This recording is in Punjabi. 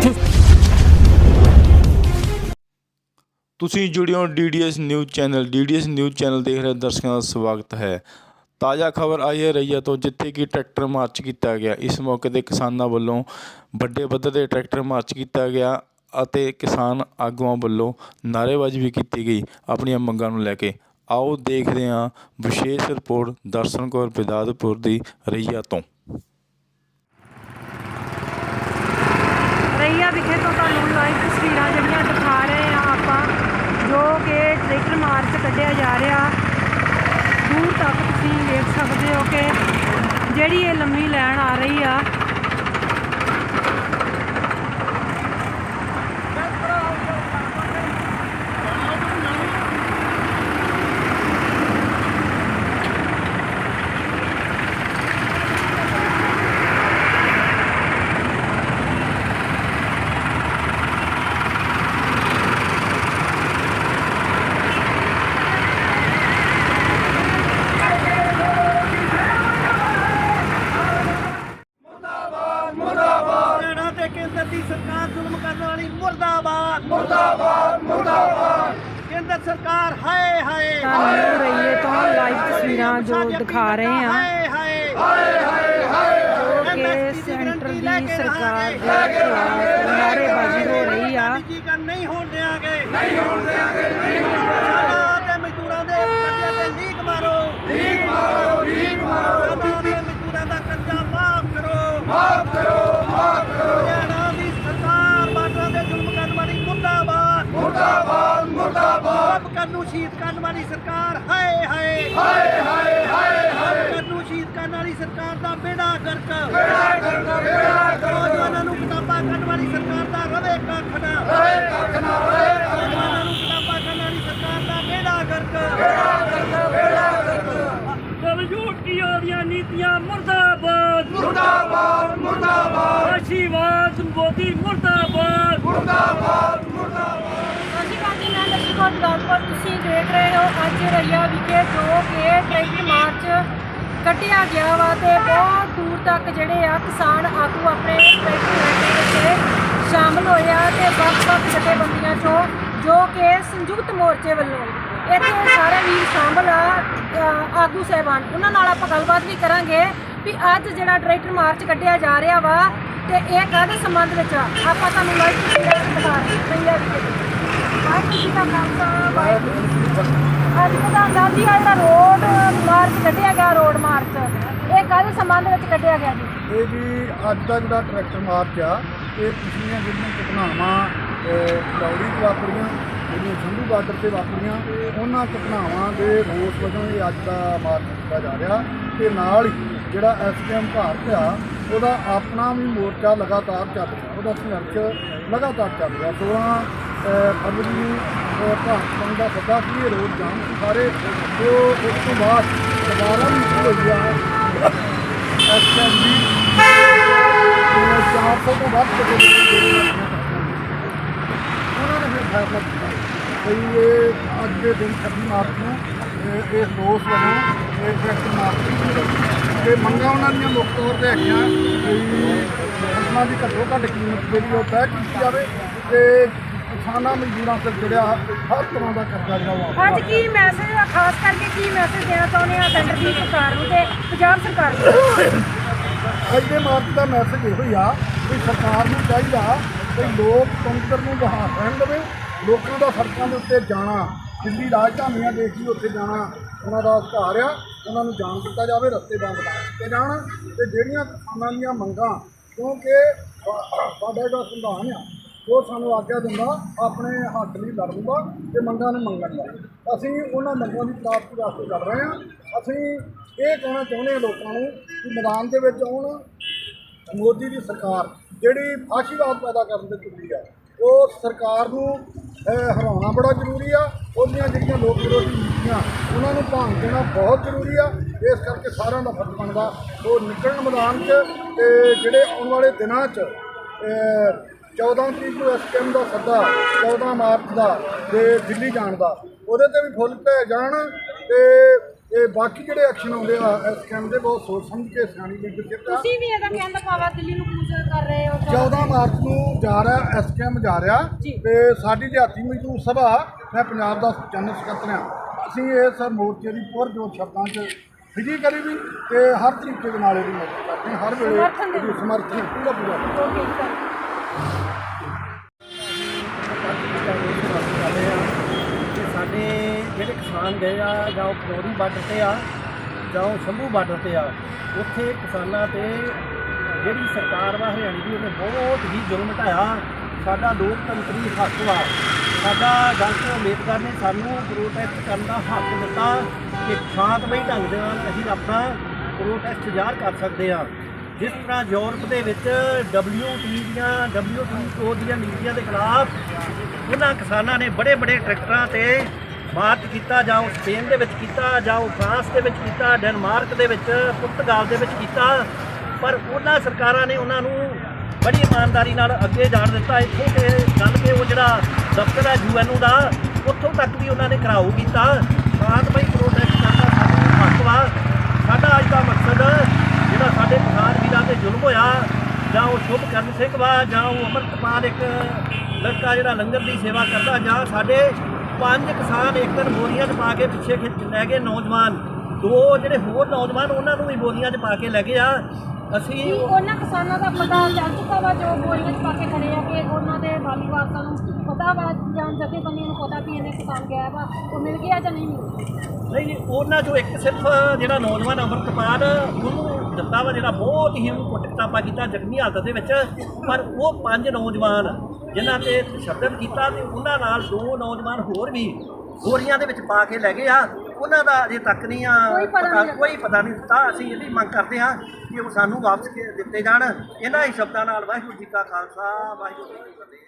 ਇੱਥੇ ਤੁਸੀਂ ਜੁੜਿਓ DDS news channel. DDS news channel ਦੇਖ ਰਹੇ ਦਰਸ਼ਕਾਂ ਦਾ ਸਵਾਗਤ ਹੈ। ਤਾਜ਼ਾ ਖਬਰ ਆਈ ਹੈ ਰਈਆ ਤੋਂ, ਜਿੱਥੇ ਕਿ ਟਰੈਕਟਰ ਮਾਰਚ ਕੀਤਾ ਗਿਆ। ਇਸ ਮੌਕੇ ਤੇ ਕਿਸਾਨਾਂ ਵੱਲੋਂ ਵੱਡੇ ਪੱਧਰ ਤੇ ਟਰੈਕਟਰ ਮਾਰਚ ਕੀਤਾ ਗਿਆ ਅਤੇ ਕਿਸਾਨ ਆਗੂਆਂ ਵੱਲੋਂ ਨਾਅਰੇਬਾਜ਼ੀ ਵੀ ਕੀਤੀ ਗਈ। ਆਪਣੀਆਂ ਮੰਗਾਂ ਨੂੰ ਲੈ ਕੇ ਆਓ ਦੇਖਦੇ ਹਾਂ। ਵਿਸ਼ੇਸ਼ ਰਿਪੋਰਟ ਦਰਸ਼ਨ ਕੌਰ ਬਿਦਾਦਪੁਰ ਦੀ ਰਈਆ ਤੋਂ। ਇੱਥੇ ਤੋਂ ਤੁਹਾਨੂੰ ਲਾਈਵ ਤਸਵੀਰਾਂ ਜਿਹੜੀਆਂ ਦਿਖਾ ਰਹੇ ਆ ਆਪਾਂ, ਜੋ ਕਿ ਟਰੈਕਟਰ ਮਾਰਚ ਕੱਢਿਆ ਜਾ ਰਿਹਾ। ਦੂਰ ਤੱਕ ਤੁਸੀਂ ਵੇਖ ਸਕਦੇ ਹੋ ਕਿ ਜਿਹੜੀ ਇਹ ਲੰਮੀ ਲਾਈਨ ਆ ਰਹੀ ਆ ਹਰਿਆਣਾ ਤੇ ਕੇਂਦਰ ਦੀ ਸਰਕਾਰ ਜ਼ੁਲਮ ਕਰਨ ਵਾਲੀ ਮੁਰਦਾਬਾਦ। ਮੁਰਦਾਬਾਦ ਮੁਰਦਾਬਾਦ। ਕੇਂਦਰ ਸਰਕਾਰ ਹਾਏ ਹਾਏ। ਤੁਹਾਨੂੰ ਰਈਏ ਤੋਂ ਲਾਈਵ ਤਸਵੀਰਾਂ ਜੋ ਦਿਖਾ ਰਹੇ ਆ ਹਾਏ ਹਾਏ। ਹਾਏ ਹਾਏ ਕਿ ਸੈਂਟਰ ਦੀ ਸਰਕਾਰ ਦੇ ਖਿਲਾਫ ਨਾਅਰੇਬਾਜ਼ੀ ਹੋ ਰਹੀ ਆ। ਜੀ ਕਰ ਨਹੀਂ ਹੋਣ ਦੇਾਂਗੇ ਨਹੀਂ ਹੋਣ ਦੇਾਂਗੇ ਦੇ ਕਰਜ਼ੇ ਤੇ ਲੀਕ ਮਾਰੋ ਲੀਕ ਮਾਰੋ ਲੀਕ ਮਾਰੋ ਸਾਡਾ ਤੇ ਮਜ਼ਦੂਰਾਂ ਦਾ ਕਰਜ਼ਾ ਮਾਫ ਕਰੋ ਮਾਫ ਕਰੋ ਮਾਫ ਕਰੋ ਹਰਿਆਣਾ ਦੀ ਸਰਕਾਰ ਬਾਰਡਰਾਂ ਦੇ ਜ਼ੁਲਮ ਕਰਨ ਵਾਲੀ ਮੁਰਦਾਬਾਦ ਮੁਰਦਾਬਾਦ ਮੁਰਦਾਬਾਦ ਰੱਬ ਕਰਨ ਨੂੰ ਸ਼ਹੀਦ ਕਰਨ ਵਾਲੀ ਸਰਕਾਰ ਹਾਏ ਹਾਏ। ਹਾਏ ਹਾਏ ਹਾਏ ਰੱਬ ਕਰਨ ਨੂੰ ਸ਼ਹੀਦ ਕਰਨ ਵਾਲੀ ਸਰਕਾਰ ਦਾ ਬੇੜਾ ਗਰਕ। ਬੇੜਾ ਗਰਕ ਬੇੜਾ ਗਰਕ। ਨੌਜਵਾਨਾਂ ਨੂੰ ਕਿਤਾਬਾਂ ਕਰਨ ਵਾਲੀ ਸਰਕਾਰ ਦਾ ਰਵੇ ਕੱਖ ਨਾ ਰਵੇ ਕੱਖ ਨਾ ਰਵੇ ਨੌਜਵਾਨਾਂ ਨੂੰ ਕਿਤਾਬਾਂ ਕਰਨ ਵਾਲੀ ਸਰਕਾਰ ਦਾ ਬੇੜਾ ਗਰਕ। ਬੇੜਾ ਗਰਕ ਬੇੜਾ ਗਰਕ। ਦਲਯੂਟੀਆਂ ਦੀਆਂ ਨੀਤੀਆਂ ਮੁਰਦਾਬਾਦ। ਮੁਰਦਾਬਾਦ ਮੁਰਦਾਬਾਦ। ਆਸ਼ੀਵਾਦ ਮੋਦੀ ਮੁਰਦਾਬਾਦ। ਮੁਰਦਾਬਾਦ ਹਾਂਜੀ ਬਾਕੀ ਮੈਂ ਲక్ష్ਮਣ ਦਾਸਪੁਰ ਤੁਸੀਂ ਦੇਖ ਰਹੇ ਹੋ, ਅੱਜ ਰਈਆ ਵਿਖੇ ਜੋ ਕਿ ਟਰੈਕਟਰ ਮਾਰਚ ਕੱਢਿਆ ਗਿਆ ਵਾ ਤੇ ਬਹੁਤ ਦੂਰ ਤੱਕ ਜਿਹੜੇ ਆ ਕਿਸਾਨ ਆਗੂ ਆਪਣੇ ਟਰੈਕਟਰ ਰੈਲੀ ਵਿੱਚ ਸ਼ਾਮਲ ਹੋਏ ਆ ਤੇ ਵੱਖ-ਵੱਖ ਜਥੇਬੰਦੀਆਂ ਚੋਂ ਜੋ ਕਿ ਸੰਯੁਕਤ ਮੋਰਚੇ ਵੱਲੋਂ ਇੱਥੇ ਸਾਰੇ ਵੀਰ ਸ਼ਾਮਲ ਆ ਆਗੂ ਸਹਿਬਾਨ, ਉਹਨਾਂ ਨਾਲ ਆਪਾਂ ਗੱਲਬਾਤ ਵੀ ਕਰਾਂਗੇ। ਵੀ ਅੱਜ ਜਿਹੜਾ ਟਰੈਕਟਰ ਮਾਰਚ ਕੱਢਿਆ ਜਾ ਰਿਹਾ ਵਾ ਤੇ ਇਹ ਕਾਹਦੇ ਸੰਬੰਧ ਵਿੱਚ ਆ? ਆਪਾਂ ਤੁਹਾਨੂੰ ਲਾਈਵ ਤਸਵੀਰਾਂ ਦਿਖਾ ਰਈਆ ਵਿਖੇ ਵਾਹਿਗੁਰੂ ਜੀ ਦਾ ਖਾਲਸਾ ਵਾਹਿਗੁਰੂ ਅੱਜ ਪ੍ਰਧਾਨ ਸਾਹਿਬ ਜੀ ਜਿਹੜਾ ਰੋਡ ਮਾਰਚ ਕੱਢਿਆ ਗਿਆ, ਰੋਡ ਮਾਰਚ। ਇਹ ਕਾਹਦੇ ਸੰਬੰਧ ਵਿੱਚ ਕੱਢਿਆ ਗਿਆ ਜੀ? ਇਹ ਜੀ ਅੱਜ ਦਾ ਜਿਹੜਾ ਟਰੈਕਟਰ ਮਾਰਚ ਆ, ਇਹ ਪਿਛਲੀਆਂ ਜਿਹੜੀਆਂ ਘਟਨਾਵਾਂ ਲੌੜੀ ਵਾਪਰੀਆਂ, ਜਿਹੜੀਆਂ ਸੰਧੂ ਬਾਰਡਰ ਤੇ ਵਾਪਰੀਆਂ, ਉਹਨਾਂ ਘਟਨਾਵਾਂ ਦੇ ਰੋਸ ਵਜੋਂ ਇਹ ਅੱਜ ਦਾ ਮਾਰਚ ਕੀਤਾ ਜਾ ਰਿਹਾ। ਤੇ ਨਾਲ ਹੀ ਜਿਹੜਾ ਐਸਕੇਐਮ ਭਾਰਤ ਆ ਉਹਦਾ ਆਪਣਾ ਵੀ ਮੋਰਚਾ ਲਗਾਤਾਰ ਚੱਲ ਰਿਹਾ ਉਹਦਾ ਸੰਘਰਸ਼ ਲਗਾਤਾਰ ਚੱਲ ਰਿਹਾ। 16 ਫਰਵਰੀ ਨੂੰ ਅਹ, ਭਾਰਤ ਬੰਦ ਦਾ ਸੱਦਾ ਸੀ ਇਹ ਰੋਡ ਜਾਮ ਸਾਰੇ। ਤੇ ਉਹ ਉਸ ਤੋਂ ਬਾਅਦ ਦੁਬਾਰਾ ਵੀ ਸ਼ੁਰੂ ਹੋਈ ਆ। ਐਸਐਮ ਦੀ ਚਾਰ ਸੌ ਤੋਂ ਵੱਧ ਉਹਨਾਂ ਨੇ ਫਿਰ ਫੈਸਲਾ ਕੀਤਾ ਵੀ ਇਹ ਅੱਜ ਦੇ ਦਿਨ 26 ਮਾਰਚ ਨੂੰ ਇਹ ਇਹ ਰੋਸ ਵਜੋਂ ਇਹ ਟਰੈਕਟਰ ਮਾਰਚ ਕੀਤੀ ਤੇ ਮੰਗਾਂ ਉਹਨਾਂ ਦੀਆਂ ਮੁੱਖ ਤੌਰ ਤੇ ਹੈਗੀਆਂ ਫਸਲਾਂ ਦੀ ਘੱਟੋ ਘੱਟ ਕੀਮਤ ਜਿਹੜੀ ਉਹ ਤੈਅ ਕੀਤੀ ਜਾਵੇ ਤੇ ਕਿਸਾਨਾਂ ਮਜ਼ਦੂਰਾਂ ਤੇ ਜੁੜਿਆ ਹਰ ਤਰ੍ਹਾਂ ਦਾ ਕਰਜ਼ਾ ਜਿਹੜਾ ਉਹ ਅੱਜ ਕੀ ਮੈਸੇਜ ਆ? ਖਾਸ ਕਰਕੇ ਕੀ ਮੈਸੇਜ ਦੇਣਾ ਚਾਹੁੰਦੇ ਆ ਸੈਂਟਰ ਦੀ ਸਰਕਾਰ ਨੂੰ ਤੇ ਪੰਜਾਬ ਸਰਕਾਰ ਨੂੰ? ਅੱਜ ਦੇ ਮਾਰਚ ਦਾ ਮੈਸੇਜ ਇਹੋ ਹੀ ਆ ਕਿ ਸਰਕਾਰ ਨੂੰ ਚਾਹੀਦਾ ਕਿ ਲੋਕ ਤੰਤਰ ਨੂੰ ਬਹਾਲ ਰਹਿਣ ਦੇਵੇ ਲੋਕਾਂ ਦਾ ਸੜਕਾਂ ਦੇ ਉੱਤੇ ਜਾਣਾ ਦਿੱਲੀ ਰਾਜਧਾਨੀਆਂ ਦੇਸ਼ ਦੀ ਉੱਥੇ ਜਾਣਾ ਉਹਨਾਂ ਦਾ ਅਧਿਕਾਰ ਆ, ਉਹਨਾਂ ਨੂੰ ਜਾਣ ਦਿੱਤਾ ਜਾਵੇ, ਰਸਤੇ ਬੰਦ ਕਰ ਦਿੱਤੇ ਜਾਣ। ਤੇ ਜਿਹੜੀਆਂ ਕਿਸਾਨਾਂ ਦੀਆਂ ਮੰਗਾਂ, ਕਿਉਂਕਿ ਸਾਡਾ ਜਿਹੜਾ ਸੰਵਿਧਾਨ ਆ, ਉਹ ਸਾਨੂੰ ਆਗਿਆ ਦਿੰਦਾ, ਆਪਣੇ ਹੱਕ ਲਈ ਲੜਨ ਦਾ ਤੇ ਮੰਗਾਂ ਨੂੰ ਮੰਗਣ ਦਾ। ਅਸੀਂ ਉਹਨਾਂ ਮੰਗਾਂ ਦੀ ਪ੍ਰਾਪਤੀ ਵਾਸਤੇ ਕਰ ਰਹੇ ਹਾਂ। ਅਸੀਂ ਇਹ ਕਹਿਣਾ ਚਾਹੁੰਦੇ ਹਾਂ ਲੋਕਾਂ ਨੂੰ ਕਿ ਮੈਦਾਨ ਦੇ ਵਿੱਚ ਆਉਣ। ਮੋਦੀ ਦੀ ਸਰਕਾਰ ਜਿਹੜੀ ਫਾਸ਼ੀਵਾਦ ਪੈਦਾ ਕਰਨ ਦੇ ਤੁੱਲੀ ਆ, ਉਹ ਸਰਕਾਰ ਨੂੰ ਹਰਾਉਣਾ ਬੜਾ ਜ਼ਰੂਰੀ ਆ। ਉਹਦੀਆਂ ਜਿਹੜੀਆਂ ਲੋਕ ਵਿਰੋਧੀ ਨੀਤੀਆਂ ਉਹਨਾਂ ਨੂੰ ਭੰਗ ਦੇਣਾ ਬਹੁਤ ਜ਼ਰੂਰੀ ਆ। ਇਸ ਕਰਕੇ ਸਾਰਿਆਂ ਦਾ ਫਰਜ਼ ਬਣਦਾ ਉਹ ਨਿਕਲਣ ਮੈਦਾਨ 'ਚ ਤੇ ਜਿਹੜੇ ਆਉਣ ਵਾਲੇ ਦਿਨਾਂ 'ਚ ਅਹ, 14 ਤਰੀਕ ਨੂੰ ਐਸਕੇਐਮ ਦਾ ਸੱਦਾ 14 ਮਾਰਚ ਦਾ ਤੇ ਦਿੱਲੀ ਜਾਣ ਦਾ ਉਹਦੇ ਤੇ ਵੀ ਫੁੱਲ ਭੇ ਜਾਣ ਤੇ ਤੇ ਬਾਕੀ ਜਿਹੜੇ ਐਕਸ਼ਨ ਆਉਂਦੇ ਆ ਇਸ ਕੰਮ ਦੇ ਬਹੁਤ ਸੋਚ ਸਮਝ ਕੇ ਸਿਆਣੀ ਲੀਡਰਸ਼ਿਪ ਆ ਤੁਸੀਂ ਵੀ ਇਹਦਾ ਕਹਿਣ ਦਾ ਹੈ ਦਿੱਲੀ ਨੂੰ ਕੂਚ ਕਰ ਰਹੇ ਹੋ? 14 ਮਾਰਚ ਨੂੰ ਜਾ ਰਿਹਾ ਐਸਕੇਐਮ ਜਾ ਰਿਹਾ। ਜੀ। ਤੇ ਸਾਡੀ ਦਿਹਾਤੀ ਮਜ਼ਦੂਰ ਸਭਾ ਮੈਂ ਪੰਜਾਬ ਦਾ ਜਨਰਲ ਸਕੱਤਰ ਹਾਂ। ਅਸੀਂ ਇਸ ਮੋਰਚੇ ਦੀ ਪੁਰਜੋਰ ਸ਼ਬਦਾਂ 'ਚ ਫਿਜ਼ੀਕਲੀ ਵੀ ਤੇ ਹਰ ਤਰੀਕੇ ਦੇ ਨਾਲ ਇਹਦੀ ਮਦਦ ਕਰਦੇ ਹਰ ਵੇਲੇ ਸਮਰਥਨ ਪੂਰਾ ਪੂਰਾ ਓਕੇ ਜੀ ਸਰ ਕਿ ਸਾਡੇ ਜਿਹੜੇ ਗਏ ਆ ਜਾਂ ਉਹ ਖਨੌਰੀ ਬਾਰਡਰ ਤੇ ਆ ਜਾਂ ਉਹ ਸ਼ੰਭੂ ਬਾਰਡਰ ਤੇ ਆ, ਉੱਥੇ ਕਿਸਾਨਾਂ ਤੇ ਜਿਹੜੀ ਸਰਕਾਰ ਵਾ ਹਰਿਆਣੇ ਦੀ, ਉਹਨੇ ਬਹੁਤ ਹੀ ਜ਼ੁਲਮ ਢਾਇਆ ਸਾਡਾ ਲੋਕਤੰਤਰੀ ਹੱਕ ਵਾ। ਸਾਡਾ ਡਾਕਟਰ ਅੰਬੇਦਕਰ ਨੇ ਸਾਨੂੰ ਪ੍ਰੋਟੈਸਟ ਕਰਨ ਦਾ ਹੱਕ ਦਿੱਤਾ ਕਿ ਸ਼ਾਂਤਮਈ ਢੰਗ ਦੇ ਨਾਲ ਅਸੀਂ ਆਪਣਾ ਪ੍ਰੋਟੈਸਟ ਜ਼ਾਹਰ ਕਰ ਸਕਦੇ ਆ ਜਿਸ ਤਰ੍ਹਾਂ ਯੂਰਪ ਦੇ ਵਿੱਚ WTO ਦੀਆਂ WTO ਦੀਆਂ ਨੀਤੀਆਂ ਦੇ ਖਿਲਾਫ ਉਹਨਾਂ ਕਿਸਾਨਾਂ ਨੇ ਬੜੇ ਬੜੇ ਟਰੈਕਟਰਾਂ ਤੇ ਮਾਰਚ ਕੀਤਾ ਜਾਂ ਉਹ ਸਪੇਨ ਦੇ ਵਿੱਚ ਕੀਤਾ ਜਾਂ ਉਹ ਫਰਾਂਸ ਦੇ ਵਿੱਚ ਕੀਤਾ, ਡੈਨਮਾਰਕ ਦੇ ਵਿੱਚ, ਪੁਰਤਗਾਲ ਦੇ ਵਿੱਚ ਕੀਤਾ, ਪਰ ਉਹਨਾਂ ਸਰਕਾਰਾਂ ਨੇ ਉਹਨਾਂ ਨੂੰ ਬੜੀ ਇਮਾਨਦਾਰੀ ਨਾਲ ਅੱਗੇ ਜਾਣ ਦਿੱਤਾ। ਇੱਥੋਂ ਤੇ ਗੱਲ ਕੇ ਉਹ ਜਿਹੜਾ ਦਫ਼ਤਰ ਹੈ ਯੂਐਨਓ ਦਾ, ਉੱਥੋਂ ਤੱਕ ਵੀ ਉਹਨਾਂ ਨੇ ਘਰਾਓ ਕੀਤਾ। ਸ਼ਾਂਤਮਈ ਪ੍ਰੋਟੈਸਟ ਕਰਨਾ ਸਾਨੂੰ ਹੱਕ ਵਾ ਸਾਡਾ ਅੱਜ ਦਾ ਮਕਸਦ ਜਿਹੜਾ ਸਾਡੇ ਕਿਸਾਨ ਵੀਰਾਂ ਤੇ ਜ਼ੁਲਮ ਹੋਇਆ, ਜਾਂ ਉਹ ਸ਼ੁਭਕਰਨ ਸਿੰਘ ਵਾ, ਜਾਂ ਉਹ ਅਮਰਤਪਾਲ ਇੱਕ ਲੜਕਾ ਜਿਹੜਾ ਲੰਗਰ ਦੀ ਸੇਵਾ ਕਰਦਾ, ਜਾਂ ਸਾਡੇ ਪੰਜ ਕਿਸਾਨ ਇੱਕ ਦਿਨ ਬੋਰੀਆਂ 'ਚ ਪਾ ਕੇ ਪਿੱਛੇ ਖਿੱਚ ਲੈ ਗਏ ਨੌਜਵਾਨ। ਦੋ ਜਿਹੜੇ ਹੋਰ ਨੌਜਵਾਨ ਉਹਨਾਂ ਨੂੰ ਵੀ ਬੋਰੀਆਂ 'ਚ ਪਾ ਕੇ ਲੈ ਗਏ ਆ। ਅਸੀਂ ਉਹਨਾਂ ਕਿਸਾਨਾਂ ਦਾ ਪਤਾ ਚੱਲ ਚੁੱਕਾ ਵਾ ਜੋ ਬੋਰੀਆਂ 'ਚ ਪਾ ਕੇ ਖੜੇ ਆ ਕਿ ਉਹਨਾਂ ਦੇ ਵਾਰਸਾਂ ਨੂੰ ਪਤਾ ਵਾ ਜਾਂ ਜਥੇਬੰਦੀਆਂ ਨੂੰ ਪਤਾ ਵੀ ਇਹਨੇ ਕਿਸਾਨ ਗਿਆ ਵਾ ਉਹ ਮਿਲ ਗਿਆ ਜਾਂ ਨਹੀਂ? ਮਿਲਿਆ ਨਹੀਂ ਨਹੀਂ ਉਹਨਾਂ ਚੋਂ ਇੱਕ ਸਿਰਫ ਜਿਹੜਾ ਨੌਜਵਾਨ ਅਮਰਤਪਾਲ ਉਹਨੂੰ ਦਿੱਤਾ ਵਾ ਜਿਹੜਾ ਬਹੁਤ ਹੀ ਉਹਨੂੰ ਕੁੱਟ ਟਾਪਾ ਕੀਤਾ ਜ਼ਖਮੀ ਹਾਲਤ ਦੇ ਵਿੱਚ। ਪਰ ਉਹ ਪੰਜ ਨੌਜਵਾਨ ਜਿਨ੍ਹਾਂ ਤੇ ਤਸ਼ੱਦਦ ਕੀਤਾ ਤੇ ਉਹਨਾਂ ਨਾਲ ਦੋ ਨੌਜਵਾਨ ਹੋਰ ਵੀ ਗੋਰੀਆਂ ਦੇ ਵਿੱਚ ਪਾ ਕੇ ਲੈ ਗਏ ਆ। ਉਹਨਾਂ ਦਾ ਅਜੇ ਤੱਕ ਨਹੀਂ ਆ ਕੋਈ ਪਤਾ ਕੋਈ ਪਤਾ ਨਹੀਂ। ਦਿੱਤਾ ਅਸੀਂ ਇਹਦੀ ਮੰਗ ਕਰਦੇ ਹਾਂ ਕਿ ਉਹ ਸਾਨੂੰ ਵਾਪਸ ਦਿੱਤੇ ਜਾਣ। ਇਹਨਾਂ ਹੀ ਸ਼ਬਦਾਂ ਨਾਲ ਵਾਹਿਗੁਰੂ ਜੀ ਕਾ ਖਾਲਸਾ ਵਾਹਿਗੁਰੂ ਜੀ ਕੀ ਫਤਿਹ।